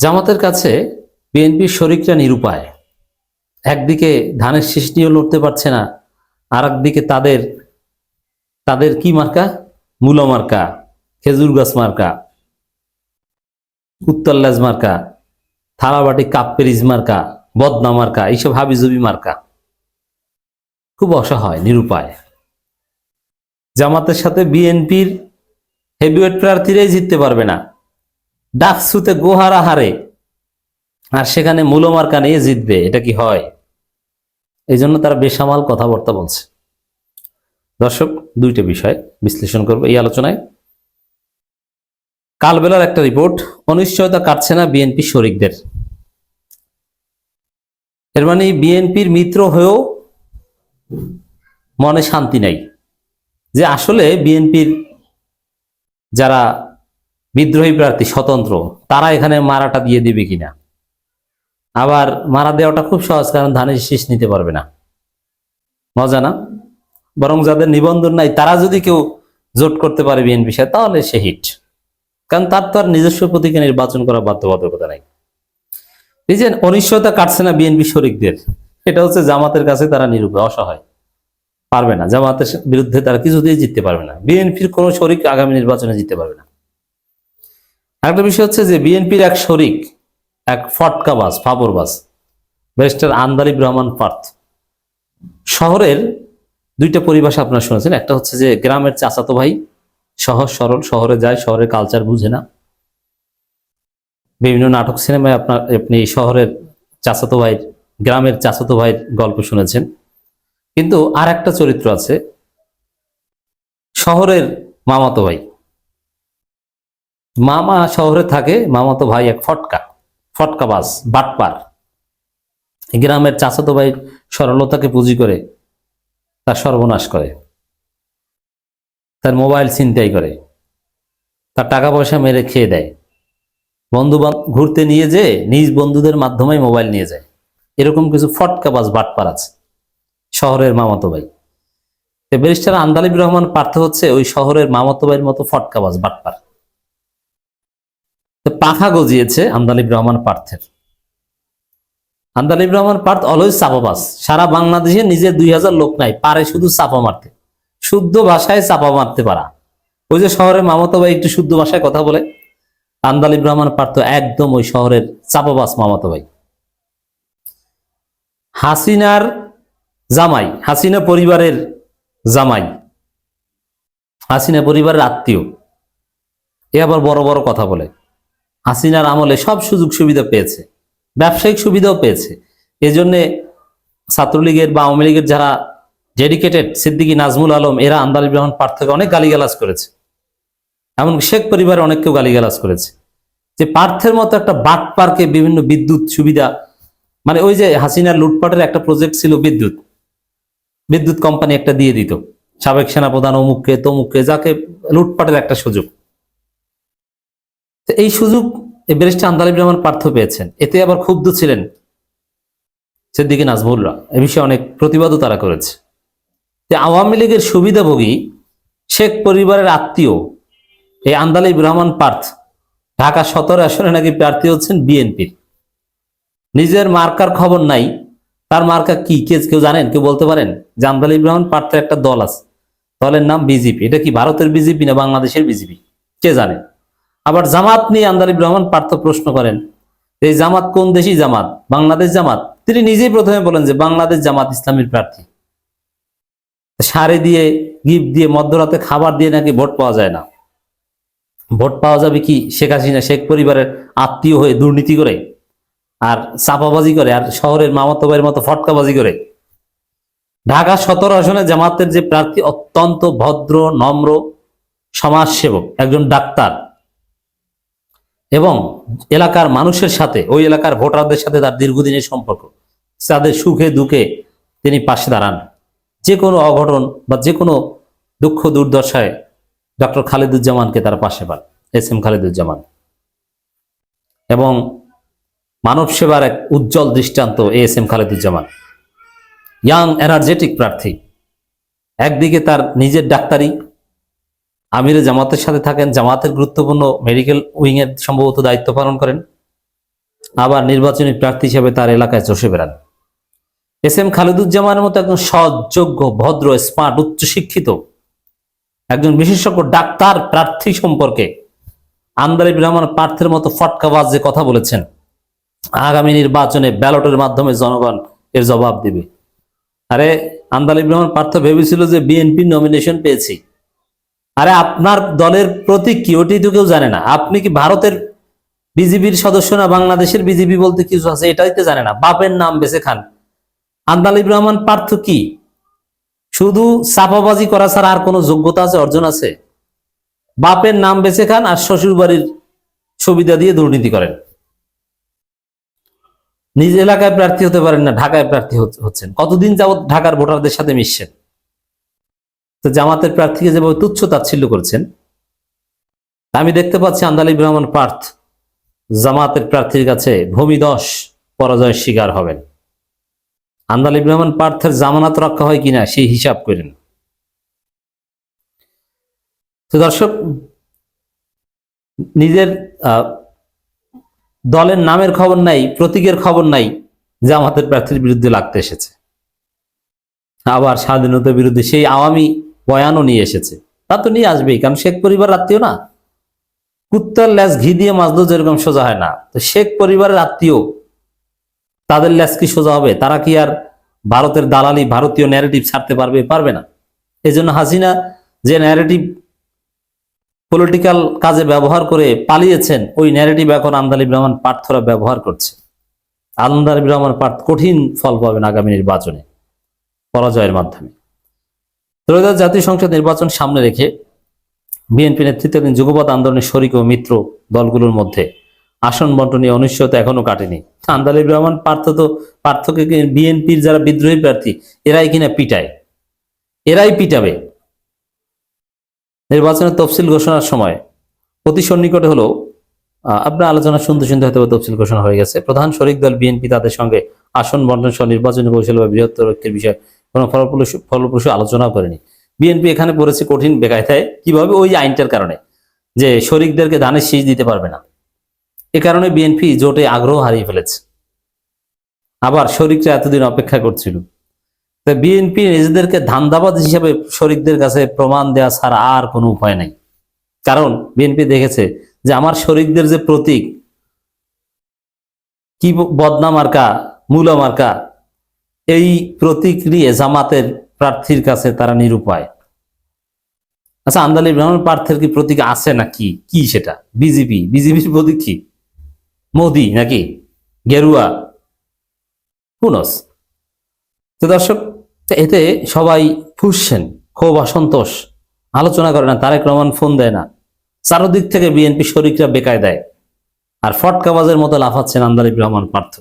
জামাতের কাছে বিএনপির শরিকরা নিরুপায়। একদিকে ধানের শীষ নিয়েও লড়তে পারছে না আর একদিকে তাদের তাদের কি মার্কা? মূলা মার্কা, খেজুর গাছ মার্কা উত্তরলাজ মার্কা, থালাবাটি কাপ পেরিজ মার্কা, বদনা মার্কা, এইসব হাবিজুবি মার্কা। খুব অসহায়, নিরুপায়। জামাতের সাথে বিএনপির হেভিওয়েট প্রার্থীরাই জিততে পারবে না। ডাকসুতে গোহারা হারে আর সেখানে মূলমার্কা নিয়ে জিতবে, এটা কি হয়? এই জন্য তারা বেসামাল কথাবার্তা বলছে। দর্শক, দুইটা বিষয় বিশ্লেষণ করব এই আলোচনায়। কালবেলার একটা রিপোর্ট, অনিশ্চয়তা কাটছে না বিএনপি শরিকদের। এর মানে বিএনপির মিত্র হয়েও মনে শান্তি নাই। যে আসলে বিএনপির যারা বিদ্রোহী প্রার্থী স্বতন্ত্র, তারা এখানে মারাটা দিয়ে দিবে কিনা? আবার মারা দেওয়াটা খুব সহজ, কারণ ধানের শীষ নিতে পারবে না। মজা না? বরং যাদের নিবন্ধন নাই, তারা যদি কেউ জোট করতে পারে বিএনপি সাথে, তাহলে সে হিট। কারণ তার তো আর নিজস্ব প্রতীকে নির্বাচন করা বাধ্যবাধকতা নাই। এই যে অনিশ্চয়তা কাটছে না বিএনপি শরিকদের, এটা হচ্ছে জামাতের কাছে তারা নিরূপে অসহায়। পারবে না। জামাতের বিরুদ্ধে তারা কিছুতেই জিততে পারবে না। বিএনপির কোনো শরিক আগামী নির্বাচনে জিততে পারবে না। আরেকটা বিষয় হচ্ছে যে বিএনপির এক শরিক, এক ফটকাবাজ ফাপরবাজ ব্যারিস্টার আন্দালিব রহমান পার্থ। শহরের দুইটা পরিভাষা আপনারা শুনেছেন। একটা হচ্ছে যে গ্রামের চাচাতো ভাই সহজ সরল, শহরে যায়, শহরের কালচার বুঝে না। বিভিন্ন নাটক, সিনেমায় আপনার, আপনি শহরের চাচাতো ভাইয়ের গ্রামের চাচাতো ভাইয়ের গল্প শুনেছেন। কিন্তু আর একটা চরিত্র আছে, শহরের মামাতো ভাই। মামা শহরে থাকে মামাতো ভাই এক ফটকা, ফটকাবাজ, বাটপার। গ্রামের চাচাতো ভাই সরলতাকে পুঁজি করে তার সর্বনাশ করে, তার মোবাইল ছিনতাই করে, তার টাকা পয়সা মেরে খেয়ে দেয়। বন্ধু ঘুরতে নিয়ে যে নিজ বন্ধুদের মাধ্যমে মোবাইল নিয়ে যায়। এরকম কিছু ফটকাবাজ, বাটপার আছে শহরের মামাতো ভাই। তো ব্যারিস্টার আন্দালিব রহমান পার্থ হচ্ছে ওই শহরের মামাতো ভাইয়ের মতো ফটকাবাজ, বাটপার। তো পাখা গজিয়েছে আন্দালিব রহমান পার্থের। আন্দালিব রহমান পার্থ অলওয়েজ চাপাবাস। সারা বাংলাদেশে নিজের দুই হাজার লোক নাই, পারে শুধু চাপা মারতে। শুদ্ধ ভাষায় চাপা মারতে পারা। ওই যে শহরের মামাতো ভাই একটু শুদ্ধ ভাষায় কথা বলে আন্দালিব রহমান পার্থ একদম ওই শহরের চাপাবাস মামাতো ভাই। হাসিনার জামাই, হাসিনা পরিবারের জামাই, হাসিনা পরিবারের আত্মীয়। এ আবার বড় বড় কথা বলে। হাসিনার আমলে সব সুযোগ সুবিধা পেয়েছে, ব্যবসায়িক সুবিধাও পেয়েছে। এজন্যে ছাত্রলীগের বা আওয়ামী লীগের যারা ডেডিকেটেড সিদ্দিকী নাজমুল আলম, এরা আন্দালিব রহমান পার্থকে অনেক গালিগালাজ করেছে। এমন শেখ পরিবারে অনেক কেউ গালিগালাজ করেছে। যে পার্থের মতো একটা বাট পার্কে বিভিন্ন বিদ্যুৎ সুবিধা মানে ওই যে হাসিনার লুটপাটের একটা প্রজেক্ট ছিল বিদ্যুৎ। বিদ্যুৎ কোম্পানি একটা দিয়ে দিত। সাবেক সেনাপ্রধান অমুককে, তমুককে, যাকে লুটপাটের একটা সুযোগ। তো এই সুযোগ ব্যারিস্টার আন্দালিব রহমান পার্থ পেয়েছেন। এতে আবার ক্ষুব্ধ ছিলেন সিদ্দিকী নাজমুল্লাহ এ বিষয়ে অনেক প্রতিবাদও তারা করেছে। যে আওয়ামী লীগের সুবিধাভোগী শেখ পরিবারের আত্মীয় এই আন্দালিব রহমান পার্থ ঢাকা সতেরো আসনে নাকি প্রার্থী হচ্ছেন বিএনপির। নিজের মার্কার খবর নাই। তার মার্কা কি? কে কেউ জানেন? কেউ বলতে পারেন? যে আন্দালিব রহমান পার্থের একটা দল আছে। দলের নাম বিজেপি। এটা কি ভারতের বিজেপি না বাংলাদেশের বিজেপি? কে জানে? আবার জামাত নিয়ে আন্দালিব রহমান পার্থ প্রশ্ন করেন এই জামাত কোন দেশি জামাত? বাংলাদেশ জামাত? তিনি নিজেই প্রথমে বলেন যে বাংলাদেশ জামাত ইসলামীর প্রার্থী। সারে দিয়ে, গিফট দিয়ে, মধ্যরাতে খাবার দিয়ে নাকি ভোট পাওয়া যায় না। ভোট পাওয়া যাবে কি? শেখ হাসিনা শেখ পরিবারের আত্মীয় হয়ে দুর্নীতি করে, আর চাপাবাজি করে, আর শহরের মামাতো মতো ফটকাবাজি করে। ঢাকা সতেরো আসনে জামাতের যে প্রার্থী অত্যন্ত ভদ্র, নম্র সমাজসেবক, একজন ডাক্তার। এবং এলাকার মানুষের সাথে, ওই এলাকার ভোটারদের সাথে তার দীর্ঘদিনের সম্পর্ক, তাদের সুখে দুঃখে তিনি পাশে দাঁড়ান। যে কোনো অঘটন বা যে কোনো দুঃখ দুর্দশায় ডক্টর খালিদুজ্জামানকে তারা পাশে পান, এস এম খালিদুজ্জামান। এবং মানব সেবার এক উজ্জ্বল দৃষ্টান্ত A S M Khaliduzzaman. Young energetic প্রার্থী। একদিকে তার নিজের ডাক্তারি আমিরে জামাতের সাথে থাকেন, জামাতের গুরুত্বপূর্ণ মেডিকেল উইং এর সম্ভবত দায়িত্ব পালন করেন। আবার নির্বাচনী প্রার্থী হিসেবে তার এলাকায় চষে বেড়ান। এস এম খালিদুজ্জামানের মতো একজন সৎ যোগ্য ভদ্র স্মার্ট উচ্চশিক্ষিত একজন বিশেষজ্ঞ ডাক্তার প্রার্থী সম্পর্কে আন্দালিব রহমান পার্থের মতো ফটকাবাজ যে কথা বলেছেন। আগামী নির্বাচনে ব্যালটের মাধ্যমে জনগণ এর জবাব দিবে। আরে আন্দালিব রহমান পার্থ ভেবেছিল যে বিএনপি নমিনেশন পেয়েছি। আরে আপনার দলের প্রতীক কি? ওটি তো কেউ জানে না। আপনি কি ভারতের বিজেপির সদস্য না বাংলাদেশের বিজেপি বলতে কিছু আছে? এটাই তো জানে না। বাপের নাম বেছে খান। আন্দালিব রহমান, পার্থ কি? শুধু চাপাবাজি করা ছাড়া আর কোনো যোগ্যতা আছে, অর্জন আছে? বাপের নাম বেছে খান আর শ্বশুর বাড়ির সুবিধা দিয়ে দুর্নীতি করেন। নিজ এলাকায় প্রার্থী হতে পারেন না, ঢাকায় প্রার্থী হচ- হচ্ছেন। কতদিন যাবত ঢাকার ভোটারদের সাথে মিশছেন? তো জামাতের প্রার্থীকে যেভাবে তুচ্ছ তাচ্ছিল্য করছেন, আমি দেখতে পাচ্ছি আন্দালিব রহমান পার্থ জামাতের প্রার্থীর কাছে ভূমিদশ পরাজয়ের শিকার হবেন। আন্দালিব রহমান পার্থের জামানত রক্ষা হয় কিনা সেই হিসাব করেন। তো দর্শক, নিজের দলের নামের খবর নাই, প্রতীকের খবর নাই, জামাতের প্রার্থীর বিরুদ্ধে লাগতে এসেছে। আবার স্বাধীনতার বিরুদ্ধে সেই আওয়ামী বয়ানও নিয়ে এসেছে। তা তো নিয়ে আসবেই, কারণ শেখ পরিবার আত্মীয় না। কুত্তার ল্যাস ঘি দিয়ে মাজলেও যেরকম সোজা হয় না। তো শেখ পরিবারের আত্মীয়, তাদের ল্যাস কি সোজা হবে? তারা কি আর ভারতের দালালি, ভারতীয় ন্যারেটিভ ছাড়তে পারবে পারবে না? এই জন্য হাসিনা যে ন্যারেটিভ পলিটিক্যাল কাজে ব্যবহার করে পালিয়েছেন, ওই ন্যারেটিভ এখন আন্দালিব রহমান পার্থরা ব্যবহার করছে। আন্দালিব রহমান পার্থ কঠিন ফল পাবেন আগামী নির্বাচনে, পরাজয়ের মাধ্যমে। ত্রয়োদশ জাতীয় সংসদ নির্বাচন সামনে রেখে বিএনপি নেতৃত্বাধীন যুগপৎ আন্দোলনের শরিক ও মিত্র দলগুলোর মধ্যে আসন বন্টন অনিশ্চয়তা এখনও কাটেনি। আন্দালিব রহমান পার্থ তো, পার্থকে বিএনপির যারা বিদ্রোহী প্রার্থী, এরাই কিনা পিটায়? এরাই পিটাবে? নির্বাচনের তফসিল ঘোষণার সময় অতি সন্নিকটে হলো আপনার আলোচনা শুনতে শুনতে হয়তো তফসিল ঘোষণা হয়ে গেছে। প্রধান শরিক দল বিএনপি তাদের সঙ্গে আসন বন্টন সহ নির্বাচনী কৌশল বা বৃহত্তর ঐক্যের বিষয়ে কোনো ফলপ্রসূ ফলপ্রসূ আলোচনাও করেনি। বিএনপি এখানে পড়েছে কঠিন বেকায়দায় কীভাবে? ওই আইনটার কারণে। যে শরিকদেরকে ধানের শীষ দিতে পারবে না। এ কারণে বিএনপি জোটে আগ্রহ হারিয়ে ফেলেছে। আবার শরিকরা এতদিন অপেক্ষা করছিল। তা বিএনপি নিজেদেরকে ধান্দাবাদ হিসাবে শরিকদের কাছে প্রমাণ দেওয়া ছাড়া আর কোনো উপায় নাই। কারণ বিএনপি দেখেছে যে আমার শরিকদের যে প্রতীক, কি বদনা মার্কা, মূলা মার্কা এই প্রতীক নিয়ে জামাতের প্রার্থীর কাছে তারা নিরুপায়। আচ্ছা আন্দালিব রহমান প্রার্থীর কি প্রতীক আছে নাকি? কি সেটা? বিজেপি? বিজেপির প্রতীক কি? মোদি নাকি? গেরুয়া? কুনস তো দর্শক, এতে সবাই ফুসছেন ক্ষোভ অসন্তোষ। আলোচনা করে না, তারেক রহমান ফোন দেয় না। চারোদিক থেকে বিএনপি শরিকরা বেকায় দেয় আর ফটকাবাজের মতো লাফাচ্ছেন আন্দালিব রহমান পার্থ